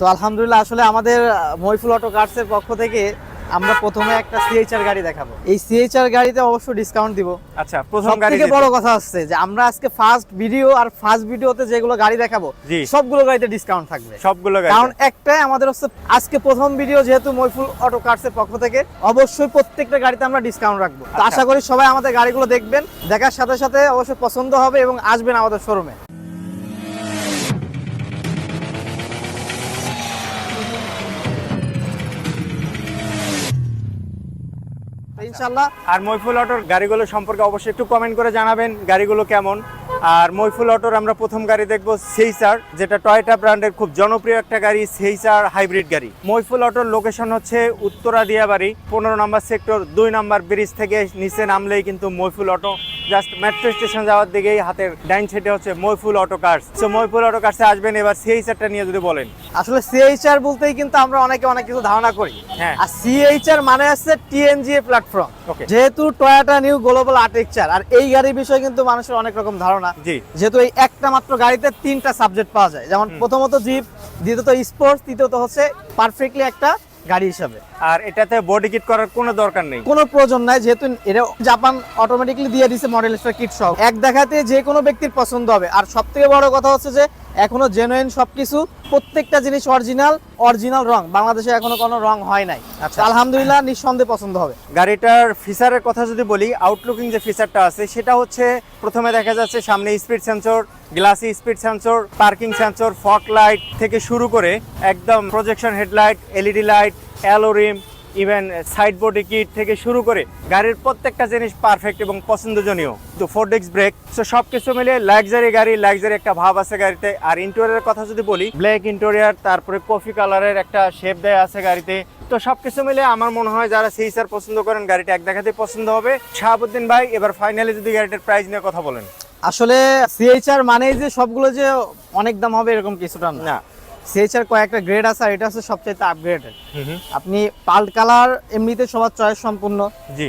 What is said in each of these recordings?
তো আলহামদুলিল্লাহ আসলে আমাদের আহ, মইফুল অটো কার্সের পক্ষ থেকে আমরা প্রথমে একটা সিএইচআর গাড়ি দেখাবো। এই সিএইচআর গাড়িতে অবশ্য ডিসকাউন্ট দিব। আচ্ছা প্রথম গাড়ি থেকে বড় কথা হচ্ছে যে আমরা আজকে ফার্স্ট ভিডিও আর ফার্স্ট ভিডিওতে যেগুলো গাড়ি দেখাবো। সবগুলো গাড়িতে ডিসকাউন্ট থাকবে। সবগুলো গাড়ি কারণ একটাই আমাদের হচ্ছে আজকে প্রথম ভিডিও যেহেতু মইফুল অটো কার্সের পক্ষ থেকে অবশ্যই প্রত্যেকটা গাড়িতে আমরা ডিসকাউন্ট রাখব। আচ্ছা। আশা করি সবাই আমাদের গাড়িগুলো দেখবেন দেখার সাথে সাথে অবশ্যই পছন্দ হবে এবং আসবেন আমাদের শোরুমে ইনশাল্লাহ আর মইফুল অটোর গাড়িগুলো সম্পর্কে অবশ্যই একটু কমেন্ট করে জানাবেন গাড়িগুলো কেমন? আর মইফুল অটোর আমরা প্রথম গাড়ি দেখব সেইসার যেটা টয়টা ব্র্যান্ডের খুব জনপ্রিয় একটা গাড়ি সেইসার হাইব্রিড গাড়ি। মইফুল অটোর লোকেশন হচ্ছে উত্তরা দিয়াবাড়ি পনেরো নম্বর সেক্টর দুই নম্বর ব্রিজ থেকে নিচে নামলেই কিন্তু মইফুল অটো। জাস্ট মেট্রো স্টেশন যাওয়ার দিকেই হাতের ডাইন সাইডে হচ্ছে মইফুল অটো কার্স সো মইফুল অটো কার্সে আসবেন এবার সেইসারটা নিয়ে যদি বলেন। আসলে সিএইচআর বলতেই কিন্তু আমরা অনেকে অনেক কিছু ধারণা করি। হ্যাঁ। আর সিএইচআর মানে হচ্ছে টিএনজিএ প্ল্যাটফর্ম. যেহেতু টয়োটা নিউ গ্লোবাল আর্টিকচার আর এই গাড়ির বিষয়ে কিন্তু মানুষের অনেক রকম ধারণা জি। যেহেতু এই একটা মাত্র গাড়িতে তিনটা সাবজেক্ট পাওয়া যায়। যেমন প্রথমত জিপ দ্বিতীয়ত স্পোর্টস তৃতীয়ত হচ্ছে পারফেক্টলি একটা গাড়ি হিসাবে। আর এটাতে বডি কিট করার কোনো দরকার নেই। কোনো প্রয়োজন নাই যেহেতু এটা জাপান অটোমেটিকলি দিয়ে দিছে মডেল স্টার কিট সহ। এক দেখাতে যে কোনো ব্যক্তির পছন্দ হবে। আর সব থেকে বড় কথা হচ্ছে যে এখনও জেনুইন সবকিছু প্রত্যেকটা জিনিস অরিজিনাল অরিজিনাল রং। বাংলাদেশে এখনও কোনো রং হয় নাই। আচ্ছা। আলহামদুলিল্লাহ নিঃসন্দেহে পছন্দ হবে। গাড়িটার ফিচারের কথা যদি বলি আউটলুকিং যে ফিচারটা আছে সেটা হচ্ছে প্রথমে দেখা যাচ্ছে সামনে speed sensor glassy speed sensor parking sensor fog light থেকে শুরু করে একদম projection headlight LED light alloy rim even side body kit থেকে শুরু করে গাড়ির প্রত্যেকটা জিনিস পারফেক্ট এবং পছন্দজনীয় তো ফোর ডিক্স ব্রেক তো সব কিছু মিলিয়ে লাক্সারি গাড়ি লাক্সারি একটা ভাব আছে গাড়িতে। আর ইন্টেরিয়ারের কথা যদি বলি ব্ল্যাক ইন্টেরিয়ার তারপরে কফি কালারের একটা শেপ দেয়া আছে গাড়িতে। তো সব কিছু মিলে আমার মনে হয় যারা সিএসআর পছন্দ করেন গাড়িটা এক দেখাতেই পছন্দ হবে। শাহাবুদ্দিন ভাই এবার ফাইনালি যদি গাড়িটার প্রাইস নিয়ে কথা বলেন। আসলে সিএইচআর মানেই যে সবগুলো যে অনেক দাম হবে এরকম কিছুটা না। সিএইচআর কয়েকটা গ্রেড আছে আর এটা হচ্ছে সবচেয়ে আপগ্রেডেড আপনি পাল্ট কালার এমনিতে সবার চয়েস সম্পূর্ণ।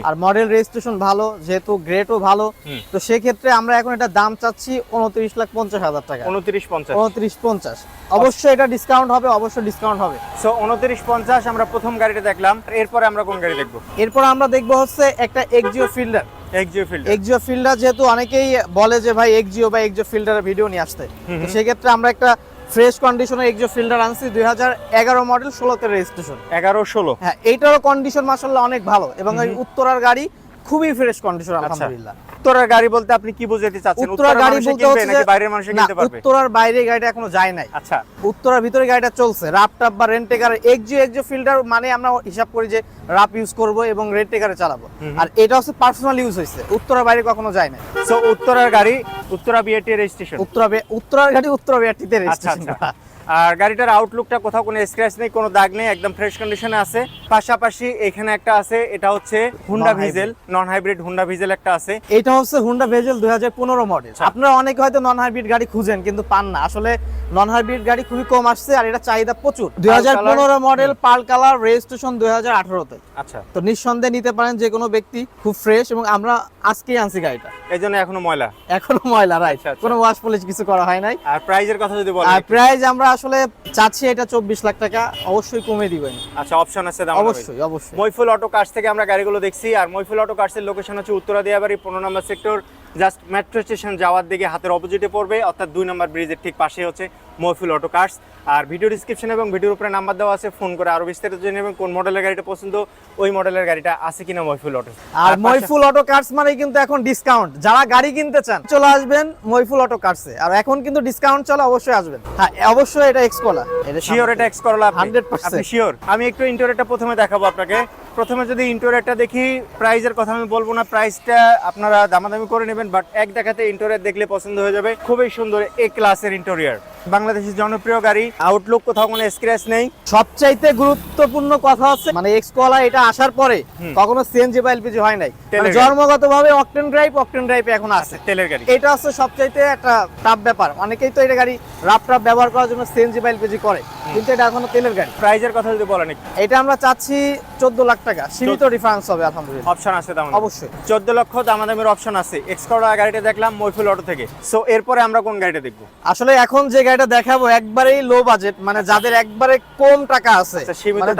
আর মডেল রেজিস্ট্রেশন ভালো যেহেতু গ্রেডও ভালো। তো সেক্ষেত্রে আমরা এখন এটা দাম চাচ্ছি উনত্রিশ লাখ পঞ্চাশ হাজার টাকা। উনত্রিশ পঞ্চাশ। উনত্রিশ পঞ্চাশ। অবশ্যই এটা ডিসকাউন্ট হবে অবশ্যই ডিসকাউন্ট হবে। সো উনত্রিশ পঞ্চাশ আমরা প্রথম গাড়িটা দেখলাম এরপরে আমরা কোন গাড়ি দেখব? এরপর আমরা দেখব হচ্ছে একটা Axio Fielder Axio field Axio Fielder যেহেতু অনেকেই বলে যে ভাই এক্সিও বা এক্সিও ফিল্ডারের ভিডিও নিয়ে আসতে। তো সেক্ষেত্রে আমরা একটা ফ্রেশ কন্ডিশনের এক্সো ফিল্টার আনছি দুই হাজার এগারো মডেল ষোলোতে রেজিস্ট্রেশন এগারো ষোলো। হ্যাঁ এইটারও কন্ডিশন মাসাল্লাহ অনেক ভালো এবং ওই উত্তরার গাড়ি খুবই ফ্রেশ কন্ডিশন আচ্ছা। আলহামদুলিল্লাহ। উত্তরার গাড়ি বলতে আপনি কি বুঝাতে চাচ্ছেন? উত্তরার গাড়ি বলতে হচ্ছে বাইরের মানুষে কিনতে পারবে? উত্তরার বাইরে গাড়িটা এখনও যায় নাই। আচ্ছা। উত্তরার ভিতরে গাড়িটা চলছে রাপ টাপ বা রেন্ট টেকার এক্সিও ফিল্ডার মানে আমরা হিসাব করি যে রাপ ইউজ করব এবং রেন্ট টেকারে চালাবো। আর এটা হচ্ছে পার্সোনাল ইউজ হয়েছে উত্তরার বাইরে কখনো যায় না সো উত্তরার গাড়ি উত্তরা বিএটি রেজিস্ট্রেশন উত্তরা উত্তরার গাড়ি উত্তরা বিআরটিতে আচ্ছা রেজিস্ট্রেশন আচ্ছা আর গাড়িটার আউটলুকটা কোথাও কোনো স্ক্র্যাচ নেই কোনো দাগ নেই একদম ফ্রেশ কন্ডিশনে আছে। পাশাপাশি এখানে একটা আছে এটা হচ্ছে Honda Vezel non hybrid Honda Vezel একটা আছে। এটা হচ্ছে হুন্ডা ভিজেল দুই পনেরো মডেল আচ্ছা। আপনারা অনেকে হয়তো নন হাইব্রিড গাড়ি খুঁজেন কিন্তু পান না। আসলে নন হাইব্রিড গাড়ি খুবই কম আসছে আর এটা চাহিদা প্রচুর। দুই হাজার পনেরো মডেল পাল কালার রেজিস্ট্রেশন দুই হাজার আঠারোতে। আচ্ছা। তো নিঃসন্দেহে নিতে পারেন যে কোনো ব্যক্তি খুব ফ্রেশ এবং আমরা আজকেই আনছি গাড়িটা। এই জন্য এখনও ময়লা? এখনও ময়লা রাইট আচ্ছা, আচ্ছা। কোনো ওয়াশ পলিশ কিছু করা হয় নাই। আর প্রাইজের কথা যদি বলেন আর প্রাইস আমরা আসলে চাচ্ছি এটা চব্বিশ লাখ টাকা অবশ্যই কমে দিবেন। আচ্ছা অপশন আছে দাম অবশ্যই অবশ্যই। মইফুল অটো কার্স থেকে আমরা গাড়িগুলো দেখছি আর মৈফুল অটো কার্সের লোকেশন হচ্ছে উত্তরা দিয়াবাড়ি পনেরো number sector just metro station যাওয়ার দিকে হাতের অপোজিটে পড়বে অর্থাৎ দুই নম্বর ব্রিজের ঠিক পাশে হচ্ছে মইফুল অটো কার্স আর ভিডিও ডিসক্রিপশন এবং ভিডিওর উপরে নাম্বার দেওয়া আছে ফোন করে আরও বিস্তারিত জেনে নেবেন কোন মডেলের গাড়িটা পছন্দ ওই মডেলের গাড়িটা আছে কিনা মইফুল অটো আর মইফুল অটো কার্স মানে কিন্তু এখন ডিসকাউন্ট যারা গাড়ি কিনতে চান চলে আসবেন মইফুল অটো কার্সে আর এখন কিন্তু ডিসকাউন্ট চলে অবশ্যই আসবেন। হ্যাঁ অবশ্যই এটা এক্সকোলা এটা শিওর এটা এক্স করলা 100% শিওর আমি একটু ইন্টোরিয়রটা প্রথমে দেখাবো আপনাকে। প্রথমে যদি ইন্টোরিয়রটা দেখি প্রাইজের কথা আমি বলব না প্রাইসটা আপনারা দামাদামি করে নেবেন বাট এক দেখাতে ইন্টোরিয়র দেখলে পছন্দ হয়ে যাবে। খুবই সুন্দর এ ক্লাসের ইন্টোরিয়র বাংলাদেশের জনপ্রিয় গাড়ি আউটলুক কোথাও কোনো স্ক্র্যাচ নেই। সবচাইতে গুরুত্বপূর্ণ কথা হচ্ছে মানে এক্সকোলা এটা আসার পরে কখনো সিএনজি বা এলপিজি হয় নাই। তেলের গাড়ি। জন্মগতভাবে অকটেন ড্রাইভ অকটেন ড্রাইভ এখন আছে। তেলের গাড়ি। এটা হচ্ছে সবচাইতে একটা টাফ ব্যাপার। অনেকেই তো এটা গাড়ি রাফ টাফ ব্যবহার করার জন্য সিএনজি বা এলপিজি করে কিন্তু এটা এখনও তেলের গাড়ি। প্রাইজের কথা যদি বলেন এটা আমরা চাচ্ছি চোদ্দ লাখ টাকা সীমিত ডিফারেন্স হবে আলহামদুলিল্লাহ। অপশন আছে দাম অবশ্যই। চোদ্দ লক্ষ দামাদামের অপশন আছে। এক্সকোলা গাড়িটা দেখলাম মইফুল অটো থেকে। সো এরপরে আমরা কোন গাড়িটা দেখব? আসলে এখন যে গাড়িটা দেখাবো একবারেই লো বাজেট মানে যাদের একবারে কম টাকা আছে আচ্ছা, মানে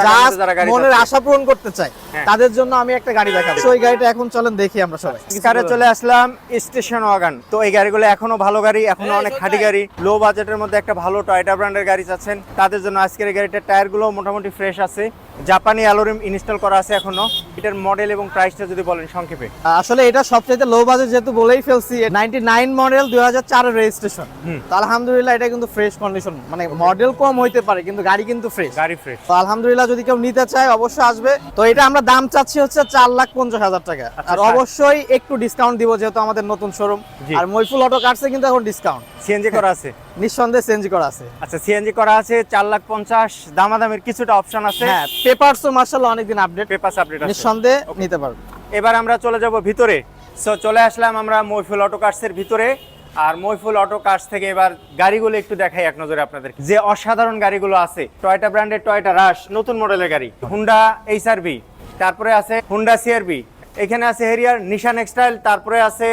মনের আশা পূরণ করতে চায়। তাদের জন্য আমি একটা গাড়ি দেখাবো। এই গাড়িটা এখন চলেন দেখি আমরা সবাই। কারে চলে আসলাম স্টেশন ওয়াগান। তো এই গাড়িগুলো এখনও ভালো গাড়ি এখনও হ্যাঁ, অনেক খাঁটি গাড়ি। লো বাজেটের মধ্যে একটা ভালো টয়টা ব্র্যান্ডের গাড়ি চাচ্ছেন। তাদের জন্য আজকের এই গাড়িটার টায়ারগুলো মোটামুটি ফ্রেশ আছে। জাপানি অ্যালোরিম ইনস্টল করা আছে এখনও। এটার মডেল এবং প্রাইসটা যদি বলেন সংক্ষেপে। আসলে এটা সবচেয়ে লো বাজেট যেহেতু বলেই ফেলছি নাইনটি নাইন মডেল রেজিস্ট্রেশন তো আলহামদুলিল্লাহ এটা কিন্তু ফ্রেশ কন্ডিশন মানে মডেল কম হইতে পারে কিন্তু গাড়ি কিন্তু ফ্রেশ গাড়ি ফ্রেশ তো আলহামদুলিল্লাহ যদি কেউ নিতে চায় অবশ্যই আসবে। তো এটা আমরা দাম চাচ্ছি হচ্ছে চার লাখ পঞ্চাশ হাজার টাকা। আচ্ছা, আর অবশ্যই একটু ডিসকাউন্ট দিব যেহেতু আমাদের নতুন শোরুম আর মইফুল অটো কার্ডসে কিন্তু এখন ডিসকাউন্ট সিএনজি করা আছে? নিঃসন্দেহে সিএনজি করা আছে। আচ্ছা সিএনজি করা আছে চার লাখ পঞ্চাশ। দামাদামের কিছুটা অপশন আছে। হ্যাঁ পেপারসও মার্শাল অনেকদিন আপডেট পেপার আপডেট আছে। নিঃসন্দেহে নিতে পারবে। এবার আমরা চলে যাব ভিতরে। সো চলে আসলাম আমরা মইফুল অটো কার্সের ভিতরে। আর মইফুল অটো কার্স থেকে এবার গাড়িগুলো একটু দেখাই এক নজরে আপনাদের যে অসাধারণ গাড়িগুলো আছে টয়টা ব্র্যান্ডের টয়টা রাশ নতুন মডেলের গাড়ি। হুন্ডা এইচআরবি তারপরে আছে হুন্ডা সিআরবি এখানে আছে হেরিয়ার নিশান এক্সটাইল তারপরে আছে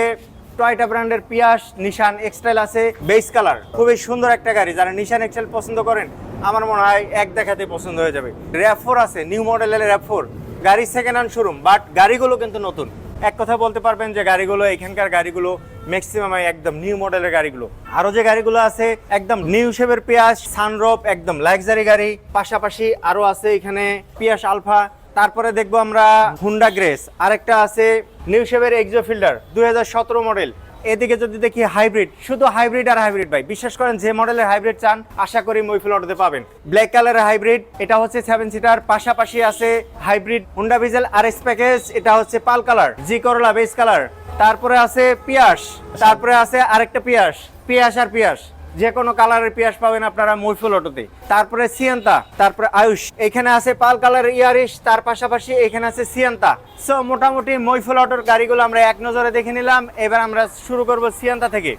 টয়টা ব্র্যান্ডের পিয়াস নিশান এক্সটাইল আছে বেস কালার খুবই সুন্দর একটা গাড়ি। যারা নিশান এক্সটাইল পছন্দ করেন, আমার মনে হয় এক দেখাতে পছন্দ হয়ে যাবে। র্যাপ ফোর আছে নিউ মডেলের র্যাপ ফোর গাড়ি সেকেন্ড হ্যান্ড শোরুম বাট গাড়িগুলো কিন্তু নতুন। এক কথা বলতে পারবেন যে গাড়িগুলো, এখানকার গাড়িগুলো ম্যাক্সিমাম একদম নিউ মডেলের গাড়িগুলো। আরও যে গাড়িগুলো আছে, একদম নিউ শেপের পিয়াস সানরোপ একদম লাক্সারি গাড়ি। পাশাপাশি আরও আছে এখানে পিয়াস আলফা তারপরে দেখব আমরা হুন্ডা গ্রেস আরেকটা আছে নিউ শেপের এক্সো ফিল্ডার দু হাজার সতেরো মডেল এদিকে যদি দেখি হাইব্রিড শুধু হাইব্রিড আর হাইব্রিড ভাই। বিশ্বাস করেন, যে মডেলের হাইব্রিড চান, আশা করি মইফুল অটোতে পাবেন। ব্ল্যাক কালারের হাইব্রিড এটা হচ্ছে সেভেন সিটার পাশাপাশি আছে হাইব্রিড হুন্ডা ভিজেল আর এস প্যাকেজ এটা হচ্ছে পাল কালার জি করলা বেস কালার তারপরে আছে পিয়াস তারপরে আছে আরেকটা পিয়াস পিয়াস আর পিয়াস যে কোনো কালারের পিয়াস পাবেন আপনারা মৈফুল অটোতে। তারপরে সিয়ান্তা তারপরে আয়ুষ। এখানে আছে পাল কালার ইয়ারিশ তার পাশাপাশি এখানে আছে সিয়ান্তা। সো মোটামুটি মৈফুল অটোর গাড়িগুলো আমরা এক নজরে দেখে নিলাম। এবার আমরা শুরু করব সিয়ান্তা থেকে।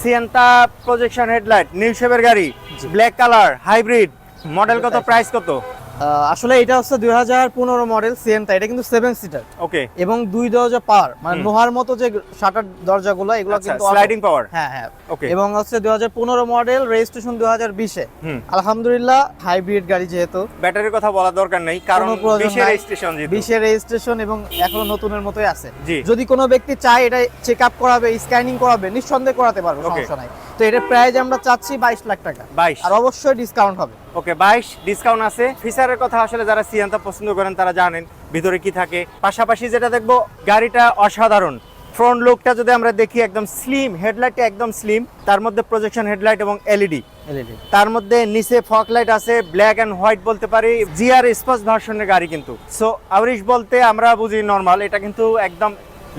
সিয়ান্তা প্রজেকশন হেডলাইট নিউ শেপের গাড়ি ব্ল্যাক কালার হাইব্রিড মডেল কত প্রাইস কত? আসলে এটা হচ্ছে দুই হাজার পনেরো মডেল সিএনটা এটা কিন্তু সেভেন সিটার ওকে এবং দুই দরজা পাওয়ার মানে লোহার মতো যে শাটার দরজাগুলো এগুলো আচ্ছা কিন্তু স্লাইডিং পাওয়ার হ্যাঁ হ্যাঁ। ওকে এবং হচ্ছে দুই হাজার পনেরো মডেল রেজিস্ট্রেশন দুই হাজার বিশে। আলহামদুলিল্লাহ হাইব্রিড গাড়ি যেহেতু। ব্যাটারির কথা বলা দরকার নেই কারণ যেহেতু। বিশের রেজিস্ট্রেশন এবং এখনও নতুনের মতোই আছে। যদি কোনো ব্যক্তি চায় এটা চেক আপ করাবে স্ক্যানিং করাবে নিঃসন্দেহে করাতে পারবে. সমস্যা নাই। তো এটার প্রাইস আমরা চাচ্ছি বাইশ লাখ টাকা। বাইশ। আর অবশ্যই ডিসকাউন্ট হবে। ওকে বাইশ ডিসকাউন্ট আছে। ফিচারের কথা আসলে যারা সিয়ান্তা পছন্দ করেন তারা জানেন ভিতরে কি থাকে। পাশাপাশি যেটা দেখব গাড়িটা অসাধারণ। ফ্রন্ট লুকটা যদি আমরা দেখি একদম স্লিম হেডলাইটটা একদম স্লিম তার মধ্যে প্রজেকশন হেডলাইট এবং এলইডি এলইডি তার মধ্যে নিচে ফক লাইট আছে ব্ল্যাক এন্ড হোয়াইট বলতে পারি জিআর স্পোর্টস ভার্সনের গাড়ি কিন্তু। সো আউরিশ বলতে আমরা বুঝি নর্মাল এটা কিন্তু একদম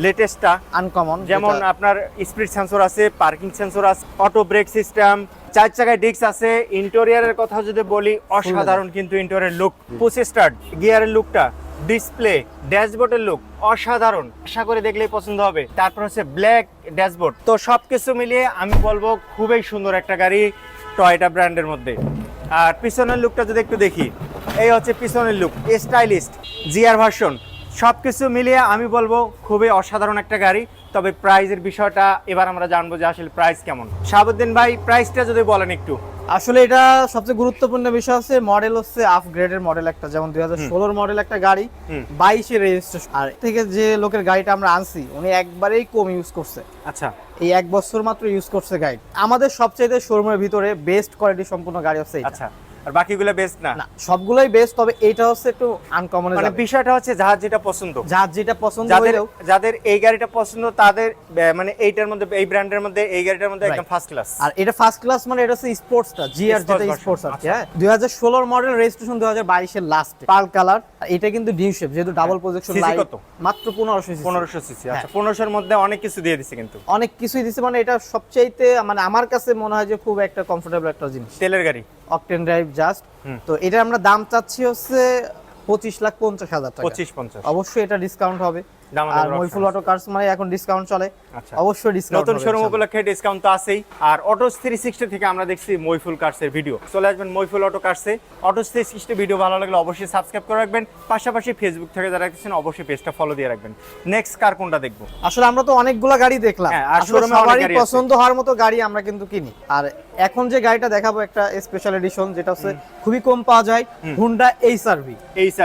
লেটেস্টটা আনকমন যেমন আপনার স্পিড সেন্সর আছে পার্কিং সেন্সর আছে অটো ব্রেক সিস্টেম চার চাকায় ডিস্ক আছে। ইন্টেরিয়ারের কথা যদি বলি, অসাধারণ কিন্তু ইন্টেরিয়র লুক পুশ স্টার্ট গিয়ারের লুকটা ডিসপ্লে ড্যাশবোর্ডের লুক অসাধারণ। আশা করে দেখলেই পছন্দ হবে। তারপর হচ্ছে ব্ল্যাক ড্যাশবোর্ড তো সবকিছু মিলিয়ে আমি বলব, খুবই সুন্দর একটা গাড়ি টয়টা ব্র্যান্ডের মধ্যে। আর পিছনের লুকটা যদি একটু দেখি, এই হচ্ছে পিছনের লুক স্টাইলিস্ট জিআর ভার্সন সবকিছু মিলিয়ে আমি বলব খুবই অসাধারণ একটা গাড়ি। তবে প্রাইজের বিষয়টা এবার আমরা জানব যে আসলে প্রাইস কেমন। শাহাবুদ্দিন ভাই প্রাইসটা যদি বলেন একটু। আসলে এটা সবচেয়ে গুরুত্বপূর্ণ বিষয় হচ্ছে মডেল হচ্ছে আপগ্রেডের মডেল একটা যেমন দুই হাজার ষোলোর মডেল একটা গাড়ি বাইশে রেজিস্ট্রেশন আর থেকে যে লোকের গাড়িটা আমরা আনছি উনি একবারেই কম ইউজ করছে। আচ্ছা। এই এক বছর মাত্র ইউজ করছে গাড়ি। আমাদের সবচেয়ে শোরুমের ভিতরে বেস্ট কোয়ালিটি সম্পূর্ণ গাড়ি হচ্ছে আচ্ছা। আর বাকিগুলো বেস্ট না? না সবগুলোই বেস্ট তবে এটা হচ্ছে একটু আনকমন মানে বিষয়টা হচ্ছে যার যেটা পছন্দ। যার যেটা পছন্দ যাদের হইলেও যাদের এই গাড়িটা পছন্দ তাদের মানে এইটার মধ্যে এই ব্র্যান্ডের মধ্যে এই গাড়িটার মধ্যে একদম ফার্স্ট ক্লাস আর এটা ফার্স্ট ক্লাস মানে এটা হচ্ছে স্পোর্টসটা জিআর যেটা স্পোর্টস আর কি আচ্ছা। হ্যাঁ? দুই হাজার মডেল রেজিস্ট্রেশন দুই হাজার বাইশের লাস্ট পাল কালার এটা কিন্তু ডিউ শেপ যেহেতু ডাবল প্রজেকশন লাইট কত? মাত্র পনেরোশো পনেরোশো সিসি হ্যাঁ। আচ্ছা পনেরোশোর মধ্যে অনেক কিছু দিয়ে দিছে কিন্তু। অনেক কিছুই দিছে মানে এটা সবচাইতে মানে আমার কাছে মনে হয় যে খুব একটা কমফোর্টেবল একটা জিনিস। তেলের গাড়ি? Octane drive just. তো এটা আমরা দাম চাচ্ছি হচ্ছে পঁচিশ লাখ পঞ্চাশ হাজার টাকা। পঁচিশ পঞ্চাশ। অবশ্যই এটা ডিসকাউন্ট হবে। আর মইফুল অটো কার্স মানে এখন ডিসকাউন্ট চলে। আচ্ছা। অবশ্যই ডিসকাউন্ট নতুন শোরুম উপলক্ষে ডিসকাউন্ট তো আছেই। আর অটোস থ্রি সিক্সটি থেকে আমরা দেখছি মইফুল কার্সের ভিডিও চলে আসবেন মইফুল অটো কার্সে। অটোস থ্রি সিক্সটি ভিডিও ভালো লাগলে অবশ্যই সাবস্ক্রাইব করে রাখবেন। পাশাপাশি ফেসবুক থেকে যারা দেখছেন অবশ্যই পেজটা ফলো দিয়ে রাখবেন। নেক্সট কার কোনটা দেখব? আসলে আমরা তো অনেকগুলা গাড়ি দেখলাম। হ্যাঁ, আর আসলে সবারই পছন্দ হওয়ার মতো গাড়ি আমরা কিন্তু কিনি। আর এখন যে গাড়িটা দেখাবো একটা স্পেশাল এডিশন যেটা হচ্ছে খুবই কম পাওয়া যায় হুন্ডা এই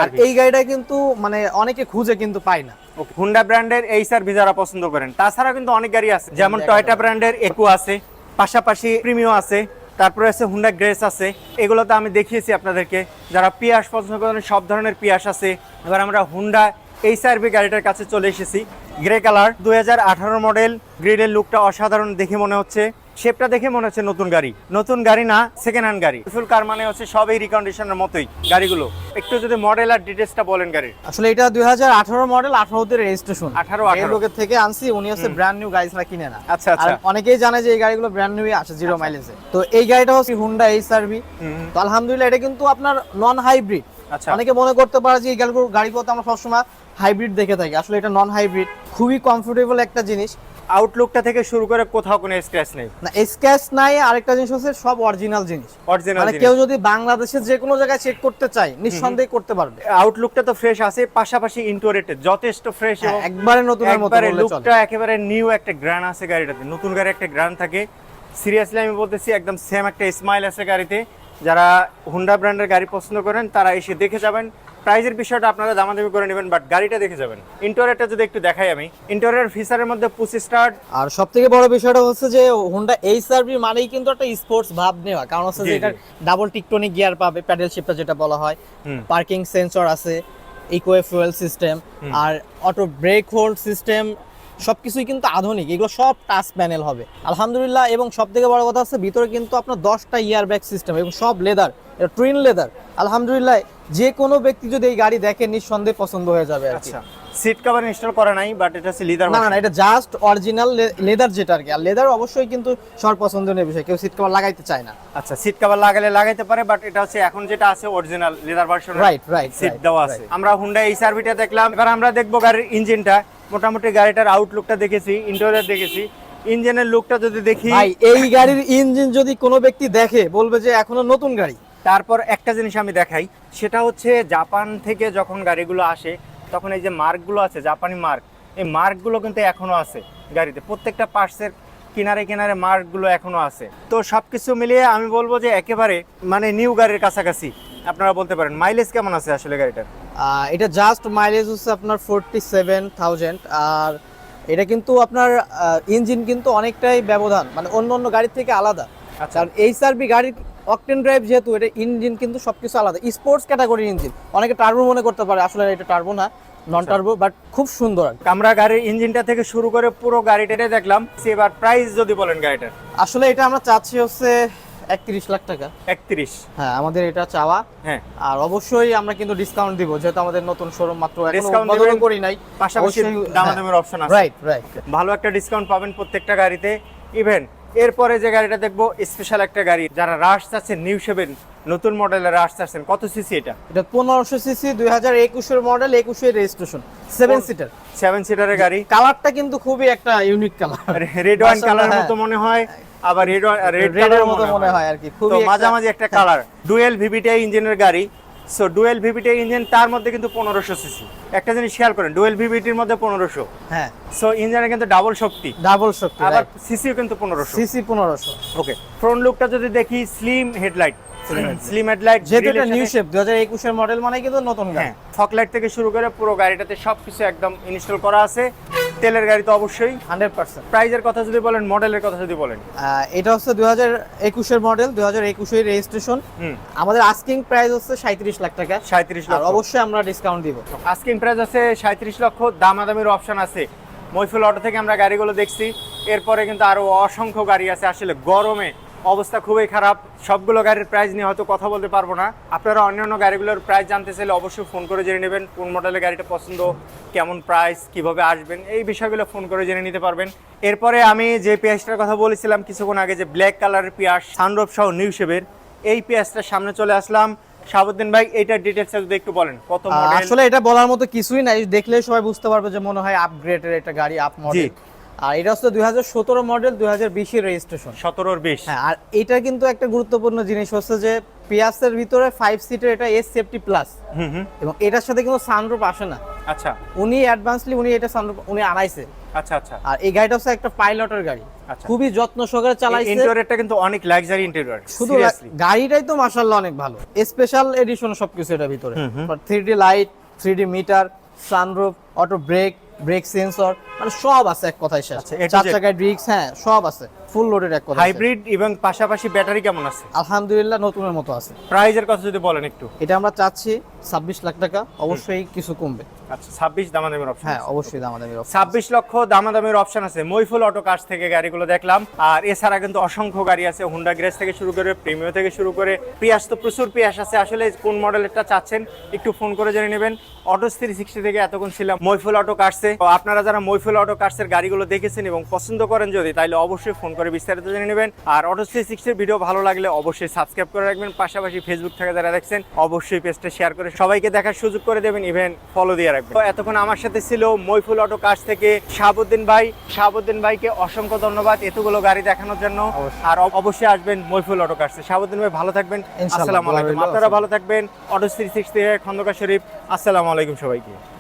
আর এই গাড়িটা কিন্তু মানে অনেকে খুঁজে কিন্তু পায় না। হুন্ডা ব্র্যান্ডের এই সার্ভিস যারা পছন্দ করেন। তাছাড়া কিন্তু অনেক গাড়ি আছে। যেমন টয়টা ব্র্যান্ডের একু আছে পাশাপাশি প্রিমিও আছে তারপরে আছে হুন্ডা গ্রেস আছে। এগুলো তো আমি দেখিয়েছি আপনাদেরকে। যারা পিয়াস পছন্দ করেন সব ধরনের পিয়াস আছে। এবার আমরা হুন্ডা এই সার্ভি গাড়িটার কাছে চলে এসেছি। গ্রে কালার দুই হাজার আঠারো মডেল গ্রিডের লুকটা অসাধারণ দেখে মনে হচ্ছে। শেপটা দেখে মনে হচ্ছে নতুন গাড়ি। নতুন গাড়ি না সেকেন্ড হ্যান্ড গাড়ি। ফুল কার মানে হচ্ছে সবই রিকন্ডিশনের মতোই গাড়িগুলো। একটু যদি মডেল আর ডিটেলসটা বলেন গাড়ির। আসলে এটা দুই হাজার আঠারো মডেল আঠারোতে রেজিস্ট্রেশন 18 এই লোকের থেকে আনছি উনি হচ্ছে ব্র্যান্ড নিউ গাড়িটা কিনে না। আচ্ছা, আচ্ছা। আর অনেকেই জানে যে এই গাড়িগুলো ব্র্যান্ড নিউই আসে জিরো মাইলেজে তো এই গাড়িটা হচ্ছে হুন্ডা এইচআরভি। তো আলহামদুলিল্লাহ এটা কিন্তু আপনার নন হাইব্রিড আচ্ছা। অনেকে মনে করতে পারে যে এই গাড়িগুলো গাড়িগুলোতে আমরা সবসময় হাইব্রিড দেখে থাকি। আসলে এটা নন হাইব্রিড খুবই কমফোর্টেবল একটা জিনিস। আউটলুকটা থেকে শুরু করে কোথাও কোনো স্ক্র্যাচ নেই। না স্ক্যাচ নাই আরেকটা জিনিস হচ্ছে সব অরিজিনাল জিনিস। অরিজিনাল মানে কেউ যদি বাংলাদেশের যে কোনো জায়গায় চেক করতে চায় নিঃসন্দেহে করতে পারবে। আউটলুকটা তো ফ্রেশ আছে পাশাপাশি ইন্টোরেটেড যথেষ্ট ফ্রেশ হ্যাঁ, এবং একবারে নতুনের মতো একবারে লুকটা একেবারে নিউ একটা গ্রান আছে গাড়িটাতে। নতুন গাড়ি একটা গ্রান থাকে। সিরিয়াসলি আমি বলতেছি একদম সেম একটা স্মাইল আছে গাড়িতে। যারা হুন্ডা ব্র্যান্ডের গাড়ি পছন্দ করেন তারা এসে দেখে যাবেন। প্রাইজের বিষয়টা আপনারা দামাদামি করে নেবেন বাট গাড়িটা দেখে যাবেন। ইন্টোরিয়রটা যদি একটু দেখাই আমি ইন্টোরিয়র ফিচারের মধ্যে পুসি স্টার্ট আর সব থেকে বড় বিষয়টা হচ্ছে যে হোন্ডা এইচআরভি মানেই কিন্তু একটা স্পোর্টস ভাব নেওয়া। কারণ হচ্ছে যে এটা ডাবল টিকটনিক গিয়ার পাবে প্যাডেল শিপটা যেটা বলা হয়। পার্কিং সেন্সর আছে ইকোয়ে ফুয়েল সিস্টেম আর অটো ব্রেক হোল্ড সিস্টেম সবকিছুই কিন্তু আধুনিক, এগুলো সব টাচ প্যানেল হবে। আলহামদুলিল্লাহ, এবং সব থেকে বড় কথা হচ্ছে ভিতরে কিন্তু আপনার দশটা ইয়ার ব্যাগ সিস্টেম এবং সব লেদার এটা টুইন লেদার আলহামদুলিল্লাহ, যে কোনো ব্যক্তি যদি এই গাড়ি দেখে, নিঃসন্দেহে পছন্দ হয়ে যাবে আচ্ছা। সিট কভার ইনস্টল করা নাই বাট এটা হচ্ছে লিদার না না এটা জাস্ট অরিজিনাল লেদার যেটা আর কি। আর লেদার অবশ্যই কিন্তু সবার পছন্দনীয় বিষয় কেউ সিট কভার লাগাইতে চায় না। আচ্ছা সিট কভার লাগালে লাগাইতে পারে বাট এটা হচ্ছে এখন যেটা আছে original leather version Right, right, seat দেওয়া আছে। আমরা হুন্ডা এই সার্ভিটা দেখলাম। এবার আমরা দেখব গাড়ির ইঞ্জিনটা মোটামুটি গাড়িটার আউটলুকটা দেখেছি ইন্টেরিয়র দেখেছি। ইঞ্জিনের লুকটা যদি দেখি ভাই এই গাড়ির ইঞ্জিন যদি কোনো ব্যক্তি দেখে বলবে যে এখনও নতুন গাড়ি। তারপর একটা জিনিস আমি দেখাই সেটা হচ্ছে জাপান থেকে যখন গাড়িগুলো আসে তখন এই যে মার্কগুলো আছে জাপানি মার্ক এই মার্কগুলো কিন্তু এখনও আছে গাড়িতে। প্রত্যেকটা পার্টসের কিনারে কিনারে মার্কগুলো এখনও আছে। তো সব কিছু মিলিয়ে আমি বলব যে একেবারে মানে নিউ গাড়ির কাছাকাছি। আপনারা বলতে পারেন মাইলেজ কেমন আছে আসলে গাড়িটার? এটা জাস্ট মাইলেজ হচ্ছে আপনার ফোরটি সেভেন থাউজেন্ড আর এটা কিন্তু আপনার ইঞ্জিন কিন্তু অনেকটাই ব্যবধান মানে অন্য অন্য গাড়ির থেকে আলাদা। আচ্ছা। কারণ এইচআরবি গাড়ির অকটেন ড্রাইভ যেহেতু এটা ইঞ্জিন কিন্তু সবকিছু আলাদা। স্পোর্টস ক্যাটাগরির ইঞ্জিন অনেকে টার্বো মনে করতে পারে আসলে এটা টার্বো না নন টার্বো বাট খুব সুন্দর। আমরা গাড়ির ইঞ্জিনটা থেকে শুরু করে পুরো গাড়িটাই দেখলাম এবার প্রাইস যদি বলেন গাড়িটার। আসলে এটা আমরা চাচ্ছি হচ্ছে একত্রিশ লাখ টাকা। একত্রিশ। হ্যাঁ আমাদের এটা চাওয়া। হ্যাঁ। আর অবশ্যই আমরা কিন্তু ডিসকাউন্ট দিব যেহেতু আমাদের নতুন শোরুম মাত্র Discount করি নাই। পাশাপাশি দামাদামের অপশন আছে। রাইট রাইট ভালো একটা ডিসকাউন্ট পাবেন প্রত্যেকটা গাড়িতে। ইভেন এরপরে যে গাড়িটা দেখব স্পেশাল একটা গাড়ি। যারা রাশ চাচ্ছেন নিউ সেভেন নতুন মডেলের রাশ চাচ্ছেন কত সিসি এটা? এটা পনেরোশো সিসি দুই হাজার একুশের মডেল একুশের রেজিস্ট্রেশন সেভেন সিটার সেভেন সিটারের গাড়ি। কালারটা কিন্তু খুবই একটা ইউনিক কালার রেড ওয়াইন মাশাআল্লাহ, কালার হ্যাঁ। মতো মনে হয় আবার রেড রেড রেডের মতো মনে হয়। আর কি তো খুবই মাঝামাঝি একটা কালার ডুয়েল ভিভিটিআই ইঞ্জিনের গাড়ি। সো ডুয়েল ভিভিটিআই ইঞ্জিন তার মধ্যে কিন্তু পনেরোশো সিসি একটা জিনিস খেয়াল করেন ডুয়েল ভিভিটির মধ্যে পনেরোশো। হ্যাঁ। সো ইঞ্জিনের কিন্তু ডাবল শক্তি। ডাবল শক্তি আবার সিসিও কিন্তু পনেরোশো। সিসি পনেরোশো। ওকে ফ্রন্ট লুকটা যদি দেখি স্লিম হেডলাইট স্লিম হেডলাইট যেহেতু এটা নিউ শেপ দুই হাজার একুশের মডেল মানে কিন্তু নতুন হ্যাঁ ফকলাইট থেকে শুরু করে পুরো গাড়িটাতে সবকিছু একদম ইনস্টল করা আছে। তেলের গাড়ি তো অবশ্যই। Hundred percent. প্রাইজের কথা যদি বলেন মডেলের কথা যদি বলেন। এটা হচ্ছে দুই হাজার একুশের মডেল দুই হাজার একুশের রেজিস্ট্রেশন। আমাদের আস্কিং প্রাইস হচ্ছে সাঁত্রিশ লাখ টাকা। সাঁত্রিশ লাখ অবশ্যই আমরা ডিসকাউন্ট দিব। আস্কিং প্রাইস আছে সাঁত্রিশ লক্ষ দামাদামির অপশন আছে। মৈফুল অটো থেকে আমরা গাড়িগুলো দেখছি। এরপরে কিন্তু আরও অসংখ্য গাড়ি আছে। আসলে গরমে অবস্থা খুবই খারাপ। সবগুলো গাড়ির প্রাইস নিয়ে হয়তো কথা বলতে পারব না। আপনারা অন্যান্য গাড়িগুলোর প্রাইস জানতে চাইলে অবশ্যই ফোন করে জেনে নেবেন কোন মডেলের গাড়িটা পছন্দ কেমন প্রাইস কীভাবে আসবেন এই বিষয়গুলো ফোন করে জেনে নিতে পারবেন। এরপরে আমি যে পেঁয়াজটার কথা বলেছিলাম কিছুক্ষণ আগে যে ব্ল্যাক কালারের পেঁয়াজ সানরূপ সহ নিউ শেপের এই পেঁয়াজটার সামনে চলে আসলাম। শাহাবুদ্দিন ভাই এইটার ডিটেলস যদি একটু বলেন কত মডেল আসলে এটা বলার মতো কিছুই নাই। দেখলে সবাই বুঝতে পারবে যে মনে হয় আপগ্রেডের একটা গাড়ি আপ মডেল আর এটা হচ্ছে দুই হাজার সতেরো মডেল দুই হাজার বিশের রেজিস্ট্রেশন সতেরোর বিশ। হ্যাঁ আর এটা কিন্তু একটা গুরুত্বপূর্ণ জিনিস হচ্ছে যে পিয়াসের ভিতরে ফাইভ সিটের এটা এস সেফটি প্লাস এবং এটার সাথে কিন্তু সানরুপ আসে না। আচ্ছা। উনি অ্যাডভান্সলি উনি এটা সানরুপ উনি আনাইছে। আচ্ছা আচ্ছা। আর এই গাড়িটা হচ্ছে একটা পাইলটের গাড়ি। আচ্ছা। খুবই যত্ন সহকারে চালাইছে। ইন্টেরিয়রটা কিন্তু অনেক লাক্সারি ইন্টেরিয়র শুধু গাড়িটাই তো মার্শাল্লাহ অনেক ভালো। স্পেশাল এডিশন সবকিছু এটার ভিতরে। Three D light three D meter sunroof auto brake brake sensor মানে সব আছে এক কথায় শেষ আচ্ছা, চার। চাকায় ডিস্ক হ্যাঁ সব আছে ফুল লোডেড এক কথা হাইব্রিড এবং পাশাপাশি ব্যাটারি কেমন আছে? আলহামদুলিল্লাহ নতুনের মতো আছে। প্রাইজের কথা যদি বলেন একটু। এটা আমরা চাচ্ছি ছাব্বিশ লাখ টাকা অবশ্যই কিছু কমবে। আচ্ছা ছাব্বিশ দামাদামির অপশন হ্যাঁ অবশ্যই দাম আমাদের ছাব্বিশ লক্ষ দামাদামির অপশন আছে। মৈফুল অটো কার্স থেকে গাড়িগুলো দেখলাম। আর এছাড়া কিন্তু অসংখ্য গাড়ি আছে। হুন্ডা গ্রেস থেকে শুরু করে প্রিমিও থেকে শুরু করে। পিয়াস তো প্রচুর পিয়াস আছে। আসলে কোন মডেলেরটা চাচ্ছেন একটু ফোন করে জেনে নেবেন। অটো থ্রি সিক্সটি থেকে এতক্ষণ ছিলাম মৈফুল অটো কার্সে। আপনারা যারা মৈফুল অটো কার্সের গাড়িগুলো দেখেছেন এবং পছন্দ করেন যদি তাহলে অবশ্যই ফোন করে বিস্তারিত জেনে নেবেন। আর অটো থ্রি সিক্সটির ভিডিও ভালো লাগলে অবশ্যই সাবস্ক্রাইব করে রাখবেন। পাশাপাশি ফেসবুক থেকে যারা দেখছেন অবশ্যই পেজটা শেয়ার করে সবাইকে দেখার সুযোগ করে দেবেন ইভেন ফলো দিয়ে রাখবেন। তো এতক্ষণ আমার সাথে ছিল মৈফুল অটো কার্স থেকে শাহাবুদ্দিন ভাই। শাহাবুদ্দিন ভাইকে অসংখ্য ধন্যবাদ এতগুলো গাড়ি দেখানোর জন্য। আর অবশ্যই আসবেন মৈফুল অটো কার্সে শাহাবুদ্দিন ভাই ভালো থাকবেন। আসসালামু আলাইকুম। আপনারা ভালো থাকবেন। অটো থ্রি থেকে খন্দকার শরীফ। আসসালামু আলাইকুম সবাইকে।